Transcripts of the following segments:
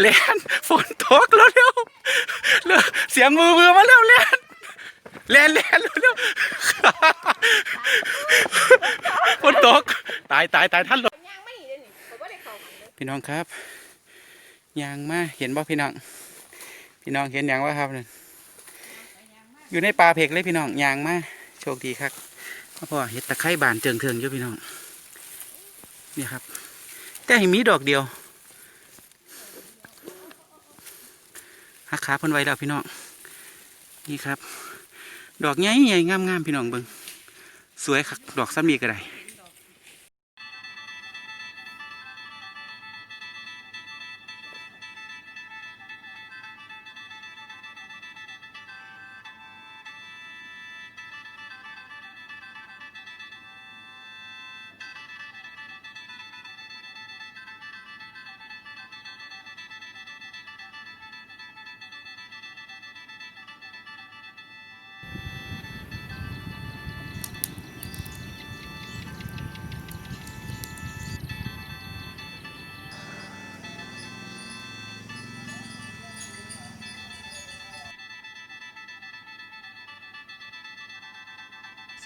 เล่นฝนตกแล้วเร็วเร็วเสียงมือมือมาเร็วเล่นเล่นเล่นเร็วเร็วฝนตก ตายตายตายท่านลงย่างไม่หนีเลยนี่ผมว่าได้เข้าหันเลยพี่น้องครับยางมาเห็นบ่พี่น้อง พี่น้องเห็นยางว่าครับนั่นอยู่ในป่าเพกเลยพี่น้องยางมาโชคดีครับเพราะว่าเห็ดตะไคร้บานเจิงเทิงอยู่พี่น้องนี่ครับ แต่ให้มีดอกเดียว หักขาเพิ่นไว้แล้วพี่น้องนี่ครับ ดอกใหญ่ใหญ่งามงามๆพี่น้องเบิงสวยคักดอกซ้ำนีก็ได้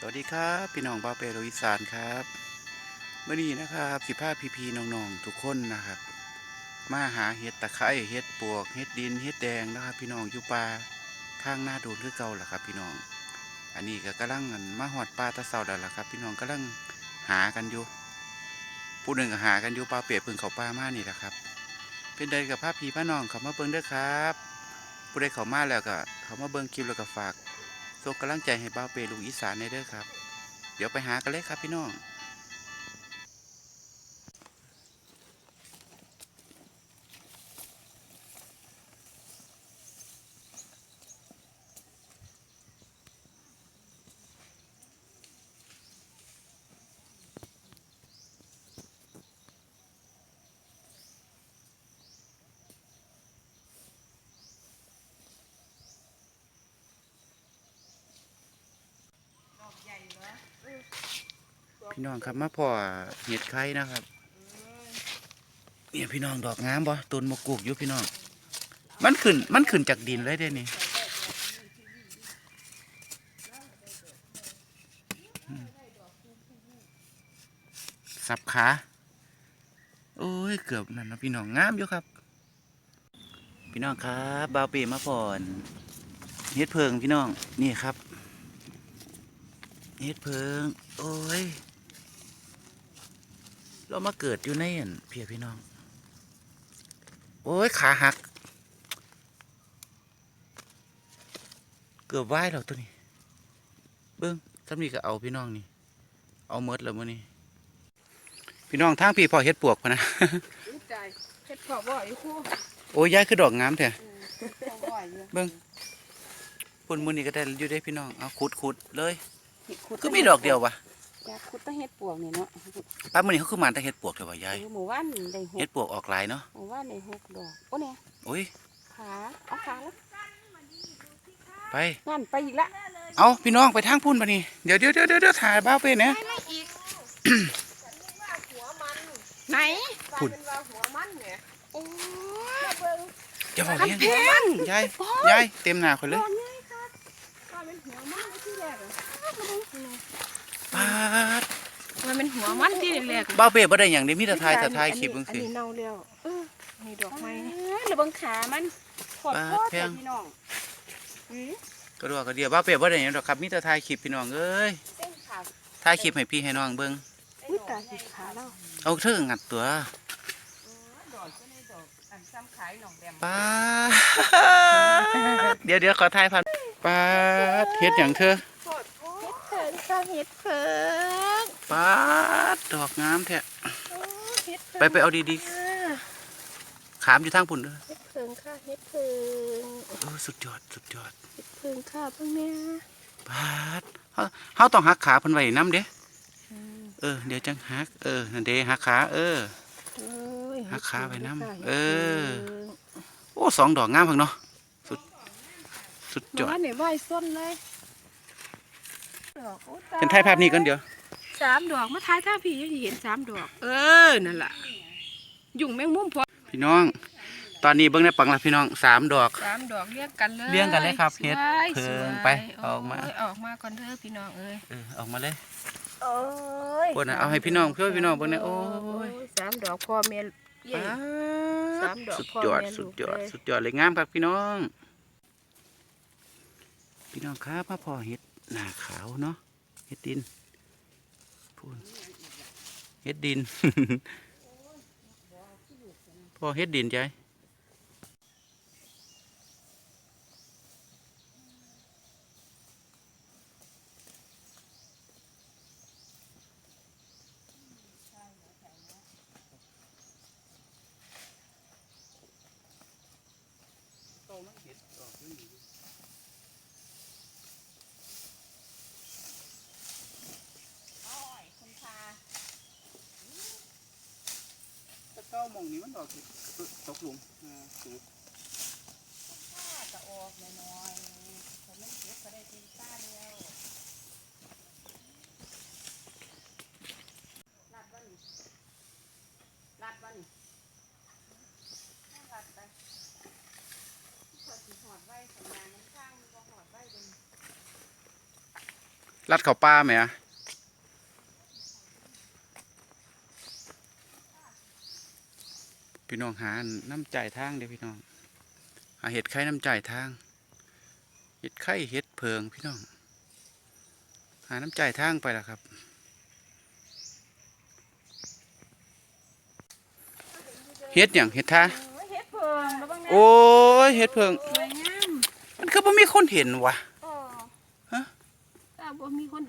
สวัสดีครับพี่น้องบ้าเปโรอีสานครับเมื่อนี้นะครับสิพาพี่ๆน้องๆทุกคนนะครับ มาหาเห็ดตะไคร้เห็ดปวกเห็ดดินเห็ดแดงนะครับ พี่น้องอยู่ป่าข้างหน้าโดนคือเก่าแหละครับ พี่น้อง อันนี้ก็กำลังกันมาหอดป่าตะเสาแล้วล่ะครับ พี่น้องกำลังหากันอยู่ผู้หนึ่งก็หากันอยู่ป่าเปียกเพิ่งเขาป่ามานี่แหละครับ เป็นเดินกับพาพี่พาน้องเขามาเบิ่งเด้อครับ ผู้ใดเขามาแล้วก็เขามาเบิ่งคลิปแล้วก็ฝาก ส่งกำลังใจให้บ้าวเปลูกอีสานในเด้อครับ เดี๋ยวไปหากันเลยครับพี่น้อง พี่น้องครับมาพ่อเห็ดไข่นะครับเนี่ยพี่น้องดอกงามบ่ต้นมะกรูกอยู่พี่น้อง มันขึ้นมันขึ้นจากดินเลยเด้นี่สับขาโอ้ยเกือบนั่นนะพี่น้องงามอยู่ครับ พี่น้องครับบาวเปมาพ่อนเฮ็ดเพิงพี่น้องนี่ครับเฮ็ดเพิง โอ้ย เรามาเกิดอยู่ในอันเพียพี่น้อง โอ้ย ขาหัก เกือบไหว้เราตัวนี้ เบิ้งถ้ามีก็เอาพี่น้องนี่ เอาเมดแล้วมื้อนี้ พี่น้องทางพี่พอเฮ็ดปวกพะนะอุ้ยใจเฮ็ดพอบ่อยคู่โอ้ยย้ายคือดอกงามแท้พอบ่อยอยู่เบิ้งปุ่นมื้อนี้ก็ได้อยู่ได้พี่น้อง เอาขุดขุดเลยขุคือมีดอกเดียววะ อยากขุดแตะเฮ็ดปวกนี่เนาะป้ามื้อนี้เขาคือมาแต่เฮ็ดปวกเถอะวะยาย หมู่บ้านได้หเฮ็กดปวกออกหลายเนาะหมู่บ้านได้หกดอกโอ้เนี่ยโอ้ย ขาเอาขาแล้วไปนั่นไปอีกละเอาพี่น้องไปทางพุ่นปะนี่ เดี๋ยวเดี๋ยวเดี๋ยวเดี๋ยวถ่ายบ้าวไปนะ ไม่อีกไหนพุ่นเป็นว่าหัวมันเนี่ยโอ้ยจะบอกคันยังเพนยายยายเต็มหน้าคนเลย ตอนนี้ครับว่าเป็นหัวมันที่แรกอะปา ดมันเป็นหัวมันที่แรกบ้าวเป้บ่ได้อย่างนี้มีแต่ถ่ายแต่ถ่ายคลิปจังอันซี่นี้เน่าแล้วเออนี่ดอกไม้ระเบิงขามันขอดปาดโทษแพงพี่น้องอือก็รู้ว่าก็เดียวบ้าวเป้บ่ได้อย่างดอกครับมีแต่ถ่ายคลิปพี่น้องเอ้ยเส้นขาถ่ายคลิปให้พี่ให้น้องเบิ่งอุ้ยตาหิขาแล้วเอาเถิงงัดตัวดอกก็ในดอกอันซ้ำขายหนองแดมปาดเดี๋ยวเดี๋ยวขอถ่ายพันปาดเฮ็ดหยังเธอ เพิงค่ะเห็ดเพิงปาดดอกงามแท้เห็ดไปไปเอาดีๆขามอยู่ทางพุ่นเด้อเห็ดเพิงค่ะเห็ดเพิงเออสุดยอดสุดยอดเห็ดเพิงค่ะเพิ่งเนี่ยปาดเฮาเฮาต้องหักขาเพิ่นไว้นำเด้เออเดี๋ยวจังหักเออนั่นเด้หักขาเออเอ้ยหักขาไว้นำห็ดพิงเออ โอ้สองดอกงามพังเนาะสุดสุดเห็ดยเพิงอดมาเนี่ยไหวส้นเลย ดอกโอ้ตยเป็นถ่ายภาพนี้กันเดี๋ยว สามดอกมาท้ายท่าพี่ยังสิเห็นสามดอก เออนั่นแหละยุ่งแมงมุมพอพี่น้อง ตอนนี้เบิ้งในปังละพี่น้องสามดอก สามดอกเรียงกันเลยเรียงกันเลยครับสเฮ็ดวยเพิ่สวงยไปออกมา โยออกมาก่อนเถอะพี่น้องเอ้ยเออออกมาเลย โอ้ยโอ้น่ะเอาให้พี่น้องช่วยพี่น้องเบิ่งหน่อยโอ้ย สามดอกพ่อแม่เย้ สามดอกสุดพ่อยอดแม่ลูสุดกยอดเลย สุดยอดเลยงามครับพี่น้อง พี่น้องครับมาพอเห็ด หน้าขาวเนาะเฮ็ดดินพูนเฮ็ดดิน พอเฮ็ดดินใจ คุณพา ตะเก้ามองนี้มันดอกตกหลุมสูง ข้าจะออกหน่อยๆผมไม่เก็บก็ได้กินซ่าแล้วรัดบ้านี่รัดบ้านี่รัดไปขอสิหอดไว้สัญญาณน้ำข้างมันก็หอดไว้เบน รัดเข่าป้าไหมอะพี่น้องหาน้ำใจทางเด้อพี่น้องหาเห็ดไข่น้ำใจทาง เห็ดไข่เห็ดเพิงพี่น้อง หาน้ำใจทางไปแล้วครับเห็ดอย่างเห็ดท่าโอ้ยเฮ็ดเพิงแล้วบ้างนะโอ้ยเห็ดเพิงสวยงามมันคือบ่มีคนเห็นวะ อ๋อ ฮะ แต่บ่มีคน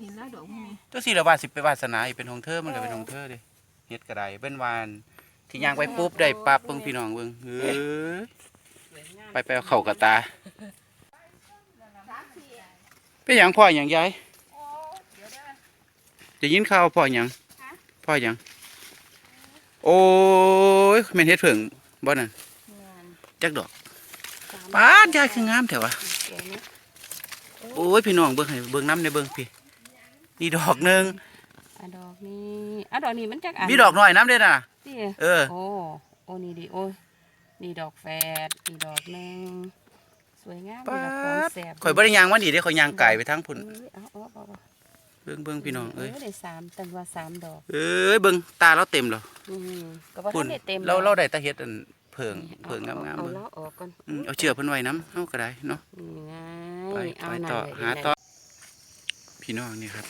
เห็นแล้วดอกนี้เจ้าสิละว่าสิไปวาสนาอีกเป็นของเธอมันก็เป็นของเธอเด้เฮ็ดกระไดเป็นวานที่ย่างไปปุ๊บได้ปั๊บเบิ่งพี่น้องเบิ่งเฮ้ยไปไปเอาเข้ากระตาเป็นหยังพ่อหยังยายเดี๋ยวได้จะยินข่าวพ่อหยังพ่อหยังโอ้ยแม่นเฮ็ดเพิ่งบ่นั่นจักดอกป้าดยายคืองามแท้ววยนะโอ้ยพี่น้องเบิ่งให้เบิ่งน้ำในเบิ่งพี่ นี่ดอกหนึงอะดอกนี้อะดอกนี้มันจักอันมีดอกน้อยน้ำเด้อน่ะ นี่เออ โอ้โอ้นี่ดิโอ้ยนี่ดอกแฝดนี่ดอกหนึงสวยงามป๊านี่ดอกของดแสบข่อยบ่ได้ย่างมานี่เด้ข่อยย่างไก่ไปทางพุ่นเอ้ยเอาเอาเอาเอาเบิ่งเบิ่งพี่น้องเอ้ยได้สามแต่ว่าสามดอกเอ้ยเบิ่งตาเราเต็มแล้วอืมก็บ่ทัพุ่นนได้เต็มเราดอกเราได้แตาเฮ็ดอันเผิงนี่เผิงงามๆเอาเบิ่งล้อออกก่อนอืมเอาเชือกเพิ่นไว้นํเฮาก็ได้เนาะ นี่ไงไปเอาไปนั่นต่อเลยหานั่นต่อ พี่น้องนี่ครับ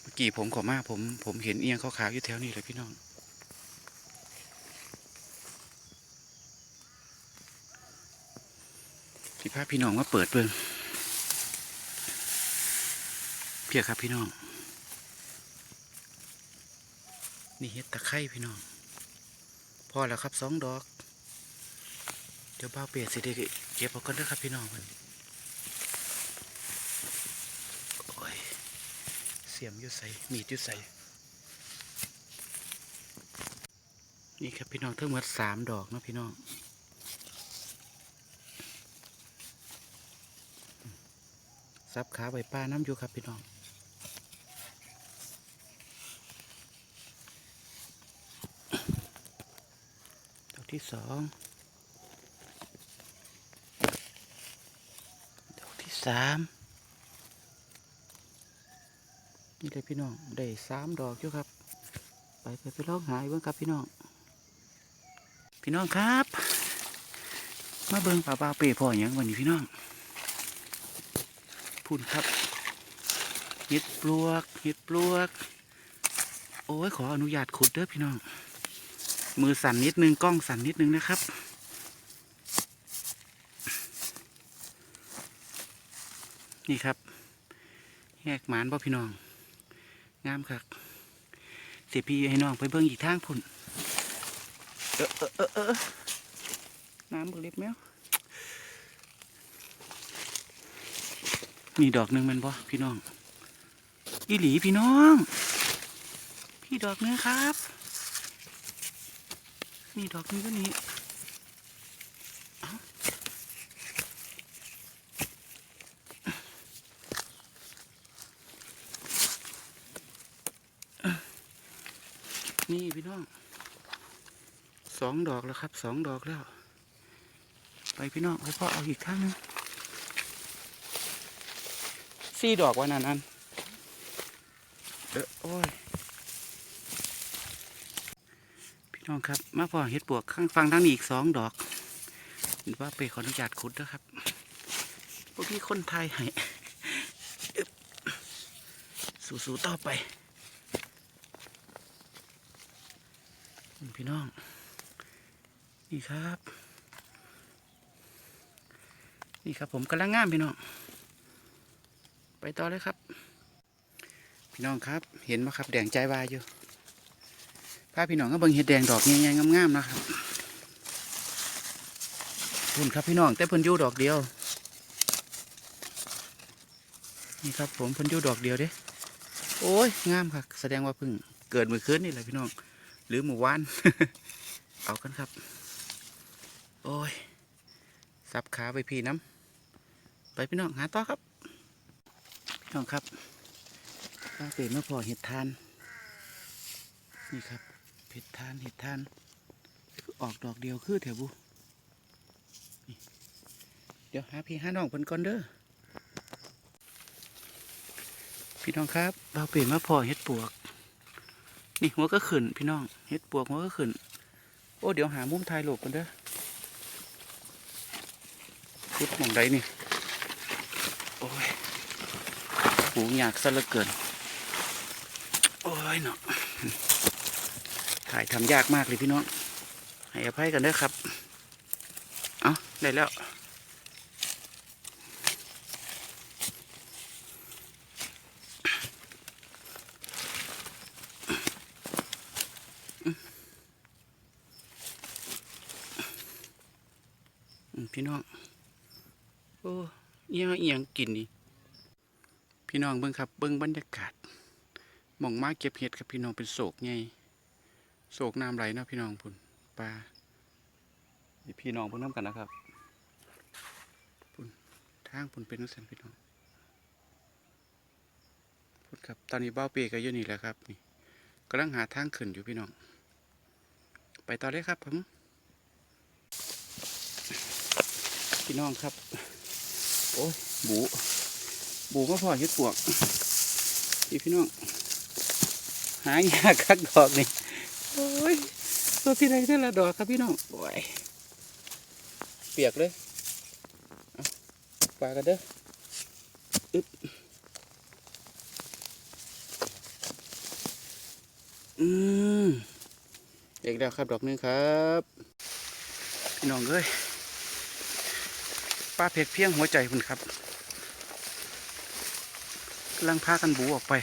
เมื่อกี้ผมขอมาผมผมเห็นเอียงขาวๆอยู่แถวนี้เลยพี่น้อง พี่พาพี่น้องมาเปิดเบิ่งเพียครับพี่น้อง นี่เฮ็ดตะไคร้พี่น้อง พอแล้วครับสองดอก เดี๋ยวบ้าเปียสิได้เก็บเอาก่อนด้อครับพี่น้องมันโอ้ย เสียมยู่ใส่มีดยู่ใส่นี่ครับพี่น้องทั้งหมดสามดอกนะพี่น้องซับขาใบป้าน้ำอยู่ครับพี่น้องดอกที่สองดอกที่สาม นี่เลยพี่น้องได้สามดอกอยู่ครับ ไปไปไปลองหาอีกเบ้งครับพี่น้อง พี่น้องครับ มาเบิ่งป่าปลาเปรพ่ออย่างวันนี้พี่น้องพูนครับเห็ดปลวกเห็ดปลวก โอ้ยขออนุญาตขุดเด้อพี่น้อง มือสั่นนิดนึงกล้องสั่นนิดนึงนะครับนี่ครับแหกหมานบ่พี่น้อง งามครับเสียพี่ให้น้องไปเบิ่งอีกทางพุ่นเออเออเออเออน้ำบกเล็บแมวมีดอกหนึ่งมันบ่พี่น้อง อีหลีพี่น้อง พี่ดอกนึงครับนี่ดอกนึงก็นี่ นี่พี่น้องสองดอกแล้วครับสองดอกแล้ว ไปพี่น้องไปพ่อเอาอีกข้างนึงสี่ดอกวันนั้นเออโอ้ยพี่น้องครับมาพ่อเห็ดปวกข้างฟังทางนี้อีกสองดอกเห็นว่าไปขออนุญาตขุดนะครับพวกพี่คนไทยให้สู้ๆต่อไป พี่น้อง นี่ครับ นี่ครับผมกำลังงามพี่น้อง ไปต่อเลยครับ พี่น้องครับ เห็นไหมครับ แดงใจวายอยู่พาพี่น้องก็เบิ่งเห็ดแดงดอกใหญ่ๆงามๆนะครับคุณครับพี่น้องแต่เพิ่นยู่ดอกเดียว นี่ครับผมเพิ่นยู่ดอกเดียวเด้โอ้ยงามครับแสดงว่าเพิ่งเกิดเมื่อคืนนี่แหละพี่น้อง หรือหมู่วาน เอากันครับ โอ้ยสับขาไปพี่น้ำไปพี่น้องหาต่อครับพี่น้องครับป้าเปรมาพอเห็ดทาน นี่ครับเห็ดทานเห็ดทาน ออกดอกเดียวคือแถวบุเดี๋ยวหาพี่หาน้องเพิ่นก่อนเด้อพี่น้องครับเราเปลี่ยนมาพอเห็ดปวก นี่หัวก็ขึ้นพี่น้องเห็ดปวกหัวก็ขึ้น โอ้เดี๋ยวหามุมถ่ายรูปกันเด้อพุดหมองใดนี่ โอ้ยหูอยากซะเหลือเกิน โอ้ยเนาะถ่ายทำยากมากเลยพี่น้อง ให้อภัยกันเด้อครับ เอาได้แล้ว อืมพี่น้อง โอ้เอี ยงเอียงกินนี่พี่น้องเบิ่งครับเบิ่งบรรยากาศมองมาเก็บเห็ดครับพี่น้องเป็นโศกไงโศกน้ำไหลนะพี่น้องพุ่นปลาพี่น้องพิ่งน้ำกันนะครับพุ่นทางพุ่นเป็นนักสันพี่น้องพุ่นครับตอนนี้เบ้าเปก็อยู่นี่แหละครับนี่กำลังหาทางขึ้นอยู่พี่น้อง ไปต่อเลยครับผมพี่น้องครับ โอ้ยบูบูมาพอเฮ็ดปวกพี่พี่น้องหายากคักดอกนี่โอ้ยตัวที่ใดเท่าละดอกครับพี่น้องโอ้ยเปียกเลยปลากันเด้ออึ๊บอืมเด็กแล้วครับดอกนึงครับ พี่น้องเอ้ย ป้าเพกเพียงหัวใจคุณครับกำลังพากันบูออกไป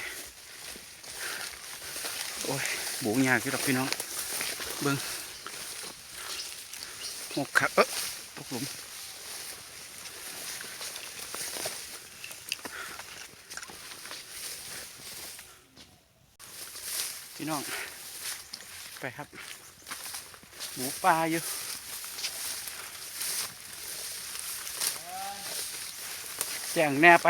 โอ้ย บูยากที่ดอกพี่น้อง เบิ้งหกครับเออตกหลุมพี่น้อง ไปครับ หมูปลาอยู่ จ้งแน่ไป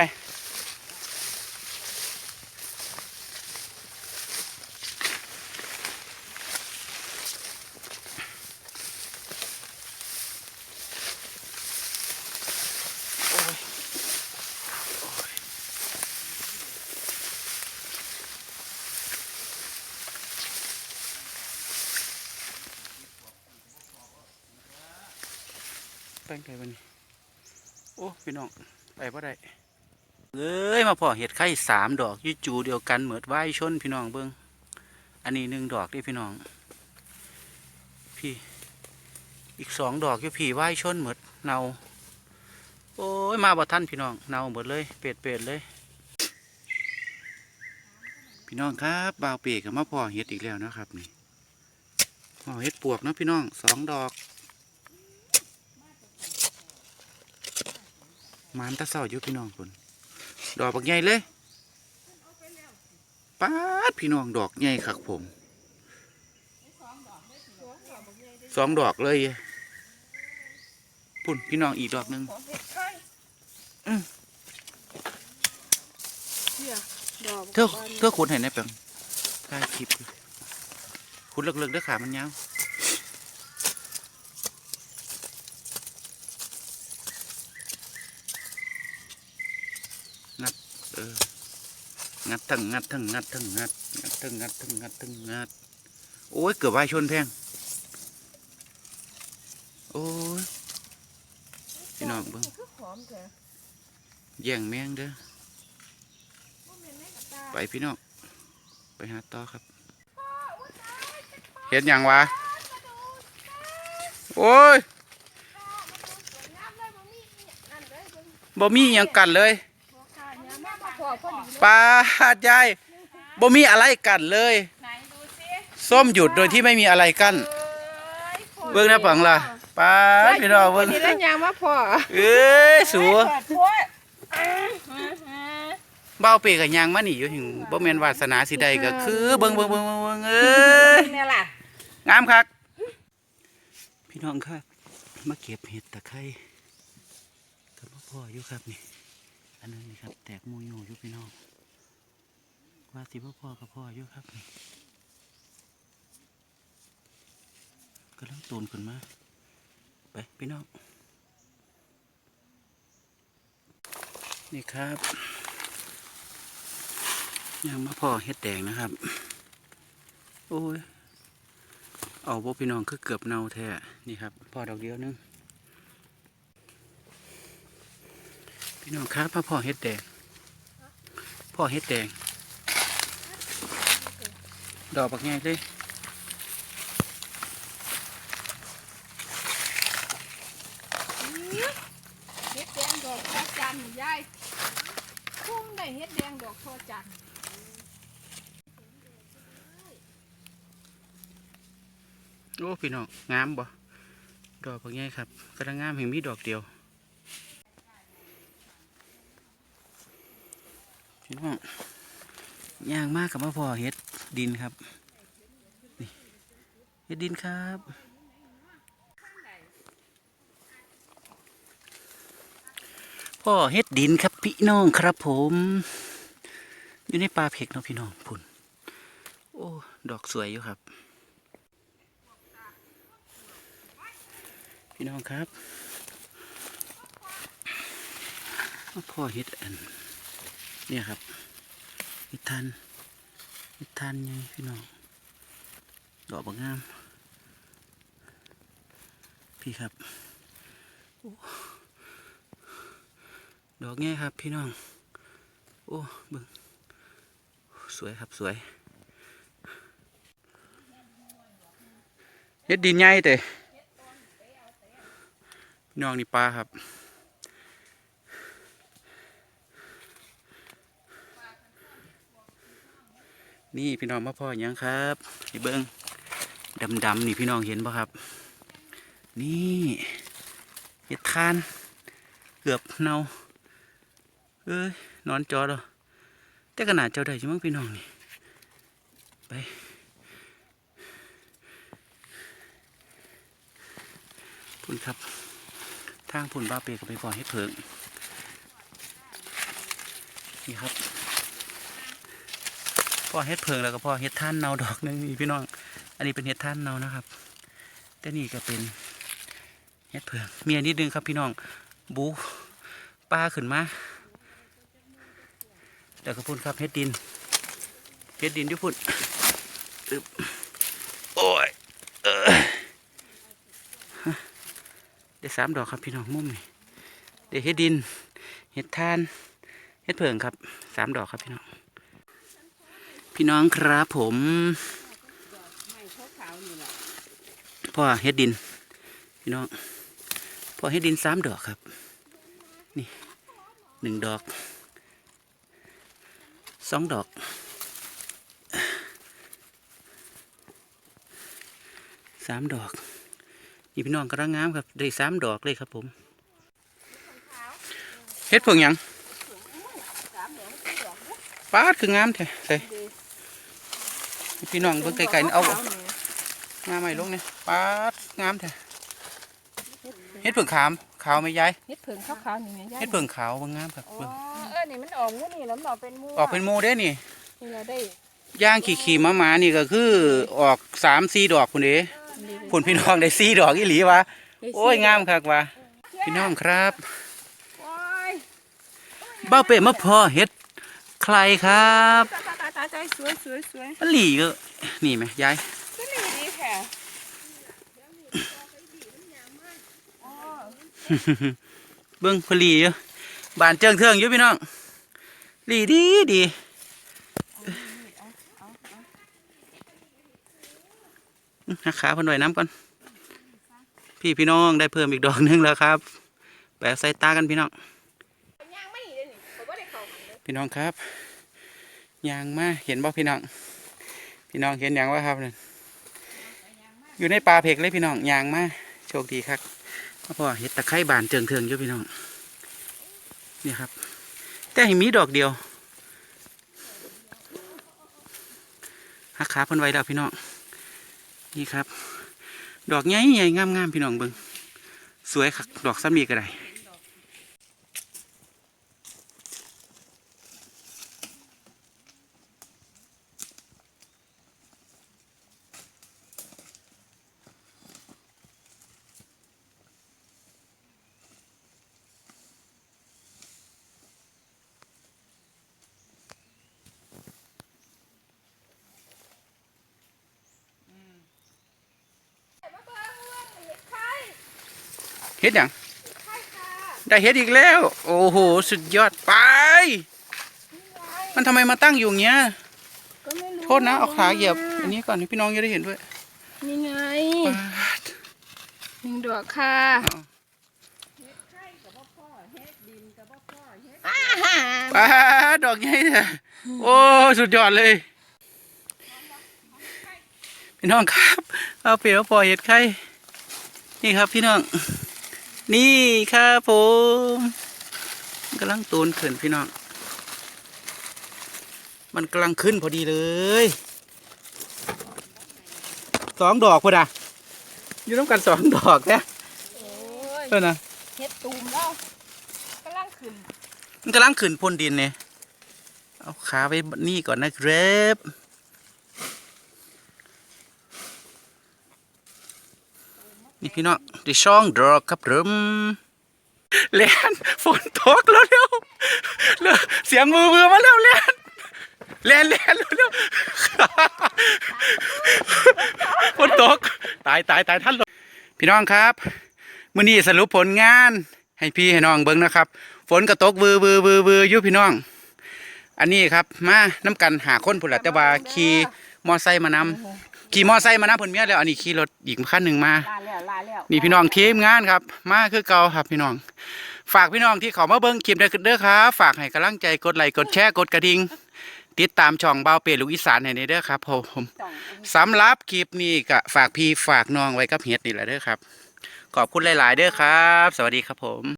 แป้งไก่วันนี้โอ้พี่น้อง ไปบ่ได้เอ้ยมาพอเห็ดไข่สามดอกอยูจูเดียวกันเหมือดไหวชนพี่น้องเบิงอันนี้หนึ่งดอกที่พี่น้อง พี่ อีกสองดอกยู่พี่ไหวชนเหมือดเนาโอ้ยมาบ่ท่านพี่น้องเนาหมดเลย เป็ดเป็ดเลย พี่น้องครับบ่าวเปีกกับมาพอเห็ดอีกแล้วนะครับนี่พอเห็ดปวกนะพี่น้องสองดอก มานตะเศร้าอยู่พี่น้องคนดอกบักใหญ่เลยป้าดพี่น้องดอกใหญ่คักผมสองดอกเลยพุ่นพี่น้องอีกดอกหนึ่งเห็ดไข่อืมเนี่ยดอกเธอเธอขุดเห็นไหมเปียงถ่ายคลิปขุดเลิกๆเด้อขามันยาว เออ งัดทั้งงัดทั้งงัดทั้งงัดงัดทั้งงัดทั้งงัดทั้งงัด โอ้ยเกือบวายชนแพงโอ้ยพี่น้องเบิ่งแย่งแมงเด้อไปพี่น้องไปหาต่อครับ เห็นอย่างวะโอ้ยบ่มีอีหยังนั่นเลยเบิ่งกันเลยามมาบ่พอพอดีเลยปลาใหญ่บ่มีอะไรกันเลย ไหนดูสิส้มหยุดโดยที่ไม่มีอะไรกั้นเอ้ยพอเบิ่งนะปังล่ะปลาพี่น้องเบิ่งนี่ได้ยามมาพอเอ้ยสูเปิดถ้วยเบ้าเปกับยางมานี่อยู่หิงบ่แม่นวาสนาสิใดก็คือเบิ่งเบิ่งเบิ่งเบิ่งเบิ่งเอ้ยเนี่ยล่ะงามคักพี่น้องครับมาเก็บเห็ดตะไคร้กับพ่ออยู่ครับนี่ อันนึงนี่ครับ แตกมูอยู่อยู่พี่น้องว่าสิพ่อพ่อกับพ่ออยู่ครับนี่กำลังตูนขึ้นมา ไปพี่น้อง นี่ครับยังมาพ่อเห็ดแดงนะครับ โอ้ย เอาพวกพี่น้องคือเกือบเน่าแท้นี่ครับ พ่อดอกเดียวนึง พี่น้องครับพ่อพ่อเฮ็ดแดง พ่อเฮ็ดแดง ดอกบักแง่เลยเฮ็ดแดงดอกพอจันทร์ยายคุ้มได้เฮ็ดแดงดอกพอจันทร์โอ้พี่น้องงามบ่ดอกบักแง่ครับกระงามเห็นมีดอกเดียว น้องยางมากกับพ่อเฮ็ดดินครับนี่เฮ็ดดินครับพ่อเฮ็ดดินครับพี่น้องครับผม อยู่ในป่าเพกเนาะพี่น้องพุ่นโอ้ดอกสวยอยู่ครับพี่น้องครับพ่อเฮ็ดอัน เนี่ยครับเฮ็ดทันเฮ็ดทันไงพี่น้องดอกบางงาม พี่ครับอดอกแง่ครับพี่น้อง โอ้บึงสวยครับสวยเฮ็ดดินใหญ่แต่พี่น้องนี่ปลาครับ นี่พี่น้องมาพ่อหยังครับนี่เบิ้งดำๆนี่พี่น้องเห็นปะครับ นี่เห็ดทาน เกือบเนาเอ้ยนอนจอดอแต่ขนาดเจ้าได้ใช่มั้งพี่น้องนี่ไปพุ่นครับ ทางพุ่นบ้าเปกับไปก่อนให้เพิงนี่ครับ อเฮ็ดเพิงแล้วก็พ่อเฮ็ดท่านเนาดอกหนึงนี่พี่น้อง อันนี้เป็นเฮ็ดท่านเนานะครับ แต่นี่ก็เป็นเฮ็ดเพิงมีอันนิดนึงครับพี่น้อง บูปลาขึ้นมาแล้วก็พุ่นครับเฮ็ดดินเฮ็ดดินที่พุ่นอึ๊บโอ้ยเออได้สามดอกครับพี่น้องมุมนี่ได้เฮ็ดดินเฮ็ดท่านเฮ็ดเผิงครับสามดอกครับพี่น้อง พี่น้องครับผมพ่อเฮ็ดดิน พี่น้องพ่อเฮ็ดดินสามดอกครับ นี่หนึ่งดอกสองดอกสามดอก นี่พี่น้องกำลังงามครับ ได้สามดอกเลยครับผมเฮ็ดเพิ่งยังปาดคืองามแท้ใส่ พี่น้องเบิ่งไกลๆนี่เอางามใหม่ลงเนี่ยปาดงามแท้เฮ็ดเพิ่งขามขาวไหมยายเฮ็ดเผิงขาวๆนี่แม่ยายเฮ็ดเพิ่งขาวเบิ่งงามครับอ๋อเบิ่งเออนี่มันออกงูนี่แล้วมันออกเป็นหมูออกเป็นหมูเด้นี่นี่เราได้ย่างขี่ขี่มาหมาๆนี่ก็คือออกสามสี่ดอกพุ่นเด้พุ่นพี่น้องได้สี่ดอกอีหลีวะโอ้ยงามคักวะพี่น้องครับโอ้ยบ้าเป้มาพอเฮ็ดใครครับตาตาตา ใจสวยสวยสวยมันหลีก็นี่ไหมยายก็นี่ดีแค่อ๋อเบิ้งเพนหลีอยู่บานเจิงเทืองอยู่พี่น้องหลีดีดีหักขาเพันหน่อยน้ำก่อน พี่พี่น้องได้เพิ่มอีกดอกหนึงแล้วครับแปะใส่ตากันพี่น้องย่างไม่หนีเลยนี่ผมว่าได้เขาหันเลยพี่น้องครับ ยางมาเห็นบ่พี่น้อง พี่น้องเห็นยางว่าครับนั่นอยู่ในป่าเพกเลยพี่น้องยางมาโชคดีครับพ่อเห็ดตะไคร้บานเจิงเทืองอยู่พี่น้องนี่ครับ แต่เห็นมีดอกเดียวหักขาพิ่นไว้แล้วพี่น้องนี่ครับ ดอกใหญ่ใหญ่งามงามๆพี่น้องเบิ่งสวยคักดอกซ้ำนีก็ได้ มาเบิ่งว่าเห็ดไข่ เห็ดหยังไข่ค่ะได้เห็ดอีกแล้ว โอ้โห สุดยอดไป มันทำไมมาตั้งอยู่อย่างเงี้ยก็ไม่รู้โทษนะ เอาขาเหยียบ อันนี้ก่อนให้พี่น้องจะได้เห็นด้วย นี่ไงปาดหนึ่งดอกค่ะเอาอาหารปาดดอกใหญ่เนี่ยโอ้ สุดยอดเลย พี่น้องครับ เอาเปรียวปล่อยเห็ดไข่นี่ครับพี่น้อง นี่ครับผมกำลังตูนขึ้นพี่น้อง มันกำลังขึ้นพอดีเลยสองดอกพอดะอยู่ต้องกันสองดอกเนี่ยโอ้ยเออนะเห็ดตูมแล้วกำลังขึ้นมันกำลังขึ้นพ่นดินเนี่ยเอาขาไว้นี่ก่อนนะครับ นี่พี่น้องด้ช่องดรอกครับเริ่มเลียนฝนตกแล้วเร็วเร็วเสียงมือมือมาแล้วเลียนเลียนเลียนเร็วเร็วฝนตก ตายตายตายท่านพี่น้องครับมื้อนี้สรุปผลงานให้พี่ให้น้องเบิ่งนะครับ ฝนก็ตกวือวือวือวือยู่พี่น้อง อันนี้ครับมาน้ำกันหาคนผุดละแต่ว่าขี่มอไซค์มานำ ขี่มอไซค์มานำผลเมียแล้วอันนี้ขี่รถอีกคันหนึ่งมาลาแล้วลาแล้วนี่พี่น้องทีมงานครับ มาคือเก่าครับพี่น้อง ฝากพี่น้องที่เขามาเบิ้งคลิปเด้อเด้อครับฝากให้กำลังใจกดไลค์กดแชร์กดกระดิ่งติดตามช่องเบาเปรลูกอีสานให้ในเด้อครับผมสองสำหรับคลิปนี้ก็ฝากพี่ฝากน้องไว้กับเฮ็ดนี่แหละเด้อครับ ขอบคุณหลาย ๆ เด้อครับ สวัสดีครับผม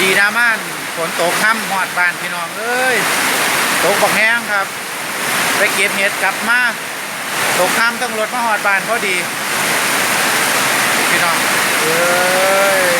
ดีนะมันฝนตกค่ำหอดบานพี่น้องเอ้ยตกบักแห้งครับ ไปเก็บเห็ดกลับมาตกค่ำต้องรถมาหอดบานพอดี พี่น้องเอ้ย